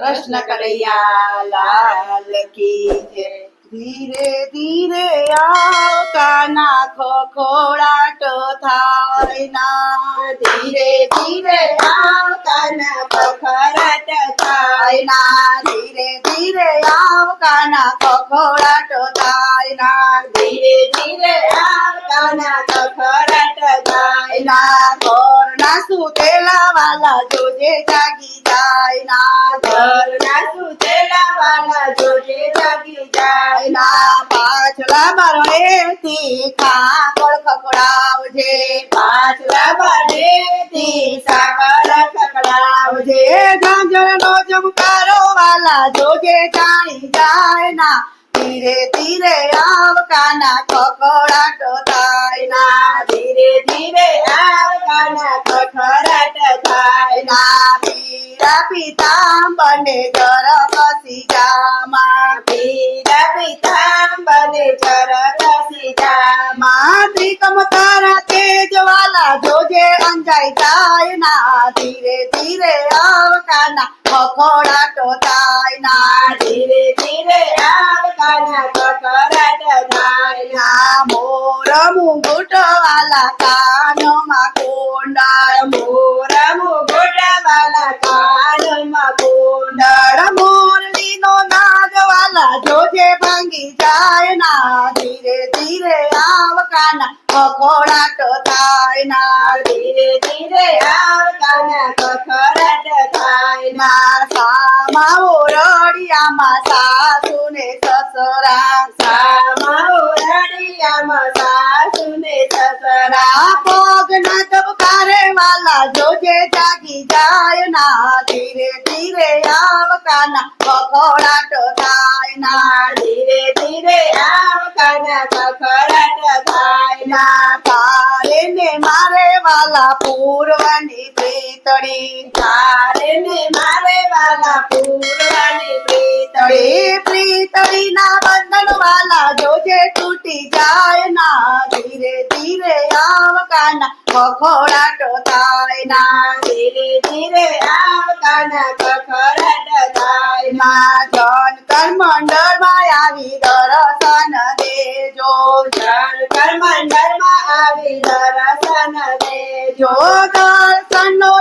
કૃષ્ણ કનૈયા લાલ કી જય ધીરે ધીરે આવ કાના ખોખોડાટ થાય ના ધીરે ધીરે આવ કાના ખખડાટ થાય ના ધીરે ધીરે આવ કાના ખખડાટ થાય ના ધીરે ધીરે આવ કાના ખખડાટ થાય ના ઘરના સુતેલા વાલા જોજે જાગી જાય ના ઘરના સુતેલા વાલા જોજે જાગી જાય ના. પાછલા બારણેથી કાકડ ખકડાવજે પાછલા બારણેથી સાકડ ખકડાવજે ઝાંઝરનો જમકારો વાલા જોજે જાણી જાય ના. ધીરે ધીરે આવકાના ખકડાટ થાય ના ધીરે ધીરે આવ કાના ખખડાટ થાય ના પીરા પિતાંબને જર કસી જામા પીરા પિતાંબને જર કસી જામા ત્રિકમ તારા જોજે અંજાઈ જાય ના. ધીરે ધીરે અવકાના કાના ખખડાટ થાય ના. ધીરે ધીરે કાના મોર મુગુટ વાલા કાનમાં કુંડળ મોર નાદ જે ભાંગી જાય ના, ધીરે ધીરે આવકાના કાના ખખડાટ થાય ના, ધીરે ધીરે આવકાના કાના ખખડાટ થાય ના. સામા ઓરડિયામાં સાસુ ને સસરા સામા ઓરડિયામાં સાસુ ને સસરા. પગ ના ધબકારે વાલા જોજે જાગી જાય ના, ધીરે કાના ખખડાટ થાય ના, ધીરે ધીરે આમ કાના ખખડાટ થાય ના, તારે ને મારે વાલા પૂર્વાની પ્રીતળી, તારે ને મારે વાલા પૂર્વાની પ્રીતળી. પ્રીતળી ના બંધન વાલા જોજે તૂટી જાય ના, ધીરે ધીરે આવ કાના ખખડાટ થાય ના, ધીરે ધીરે આવ કાના ખખડાટ જન મંડળમાં આવી દર્શન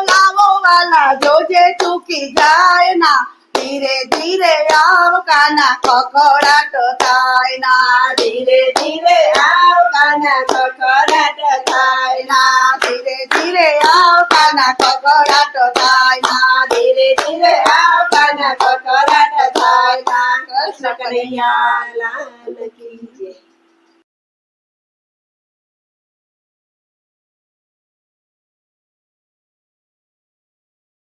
લાવો વાલા જોજે ચૂકી જાય ના ધીરે ધીરે આવ કાના કકડાટ થાય ના, ધીરે ધીરે આવ કાના કકડાટ થાય ના ધીરે ધીરે આવ કાના કકડાટ થાય ના ધીરે ધીરે આવ કાના કકડાટ થાય ના, કૃષ્ણ કનૈયા, લાલ કી